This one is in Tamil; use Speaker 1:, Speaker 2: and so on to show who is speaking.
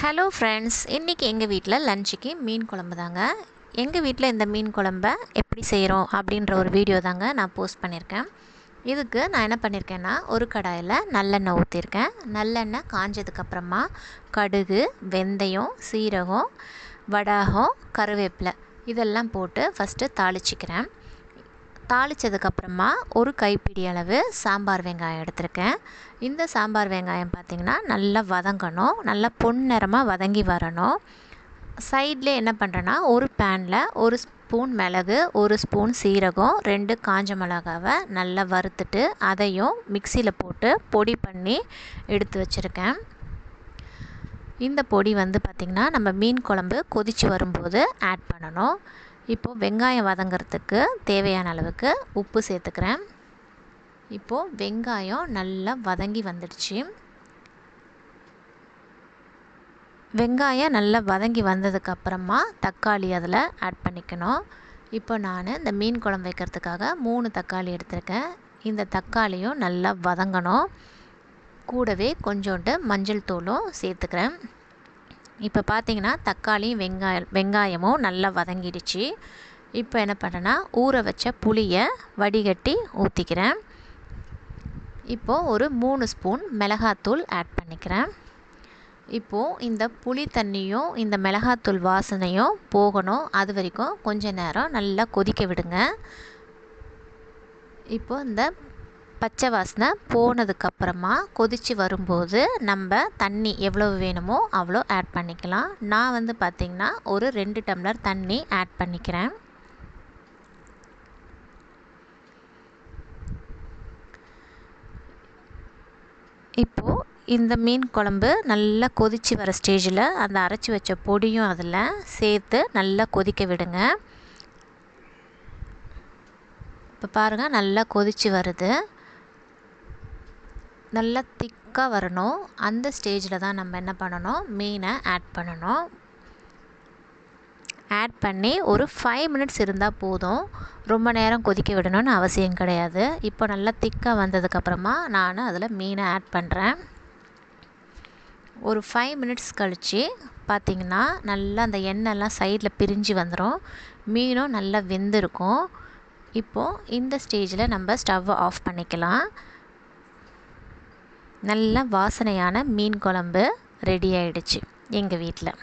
Speaker 1: ஹலோ ஃப்ரெண்ட்ஸ் இன்றைக்கி எங்கள் வீட்டில் லஞ்சுக்கு மீன் குழம்பு தாங்க எங்கள் வீட்டில் இந்த மீன் குழம்ப எப்படி செய்கிறோம் அப்படின்ற ஒரு வீடியோ தாங்க நான் போஸ்ட் பண்ணியிருக்கேன் இதுக்கு நான் என்ன பண்ணியிருக்கேன்னா ஒரு கடாயில் நல்லெண்ணெய் ஊற்றிருக்கேன் நல்லெண்ணெய் காஞ்சதுக்கப்புறமா கடுகு வெந்தயம் சீரகம் வடாகம் கருவேப்பிலை இதெல்லாம் போட்டு ஃபஸ்ட்டு தாளிச்சிக்கிறேன். தாளித்ததுக்கப்புறமா ஒரு கைப்பிடி அளவு சாம்பார் வெங்காயம் எடுத்திருக்கேன். இந்த சாம்பார் வெங்காயம் பார்த்திங்கன்னா நல்லா வதங்கணும். நல்லா பொன்னிறமாக வதங்கி வரணும். சைடில் என்ன பண்ணுறேன்னா ஒரு பேனில் ஒரு ஸ்பூன் மிளகு ஒரு ஸ்பூன் சீரகம் ரெண்டு காஞ்ச மிளகாவை நல்லா வறுத்துட்டு அதையும் மிக்சியில் போட்டு பொடி பண்ணி எடுத்து வச்சுருக்கேன். இந்த பொடி வந்து பார்த்திங்கன்னா நம்ம மீன் குழம்பு கொதித்து வரும்போது ஆட் பண்ணணும். இப்போது வெங்காயம் வதங்கிறதுக்கு தேவையான அளவுக்கு உப்பு சேர்த்துக்கிறேன். இப்போது வெங்காயம் நல்லா வதங்கி வந்துடுச்சு. வெங்காயம் நல்லா வதங்கி வந்ததுக்கப்புறமா தக்காளி அதில் ஆட் பண்ணிக்கணும். இப்போ நான் இந்த மீன் குழம்பு வைக்கிறதுக்காக மூணு தக்காளி எடுத்திருக்கேன். இந்த தக்காளியும் நல்லா வதங்கணும். கூடவே கொஞ்சோண்டு மஞ்சள் தூளும் சேர்த்துக்கிறேன். இப்போ பார்த்தீங்கன்னா தக்காளியும் வெங்காயம் வெங்காயமும் நல்லா வதங்கிடுச்சு. இப்போ என்ன பண்ணேன்னா ஊற வச்ச புளியை வடிகட்டி ஊற்றிக்கிறேன் இப்போது ஒரு மூணு ஸ்பூன் மிளகாத்தூள் ஆட் பண்ணிக்கிறேன். இப்போது இந்த புளி தண்ணியும் இந்த மிளகாத்தூள் வாசனையும் போகணும். அது வரைக்கும் கொஞ்ச நேரம் நல்லா கொதிக்க விடுங்க. இப்போது இந்த பச்சை வாசனை போனதுக்கப்புறமா கொதித்து வரும்போது நம்ம தண்ணி எவ்வளோ வேணுமோ அவ்வளோ ஆட் பண்ணிக்கலாம். நான் வந்து பார்த்திங்கன்னா ஒரு ரெண்டு டம்ளர் தண்ணி ஆட் பண்ணிக்கிறேன். இப்போது இந்த மீன் குழம்பு நல்லா கொதித்து வர ஸ்டேஜில் அந்த அரைச்சி வச்ச பொடியும் அதில் சேர்த்து நல்லா கொதிக்க விடுங்க. இப்போ பாருங்கள் நல்லா கொதித்து வருது. நல்லா திக்காக வரணும். அந்த ஸ்டேஜில் தான் நம்ம என்ன பண்ணணும்? மீனை ஆட் பண்ணணும். ஆட் பண்ணி ஒரு ஃபைவ் மினிட்ஸ் இருந்தால் போதும். ரொம்ப நேரம் கொதிக்க விடணும்னு அவசியம் கிடையாது. இப்போ நல்லா திக்காக வந்ததுக்கப்புறமா நான் அதில் மீனை ஆட் பண்ணுறேன் ஒரு ஃபைவ் மினிட்ஸ் கழித்து பார்த்திங்கன்னா நல்லா அந்த எண்ணெய்லாம் சைடில் பிரிஞ்சு வந்துடும் மீனும் நல்லா வெந்திருக்கும். இப்போது இந்த ஸ்டேஜில் நம்ம ஸ்டவ் ஆஃப் பண்ணிக்கலாம். நல்ல வாசனையான மீன் குழம்பு ரெடி ஆகிடுச்சி எங்கள் வீட்டில்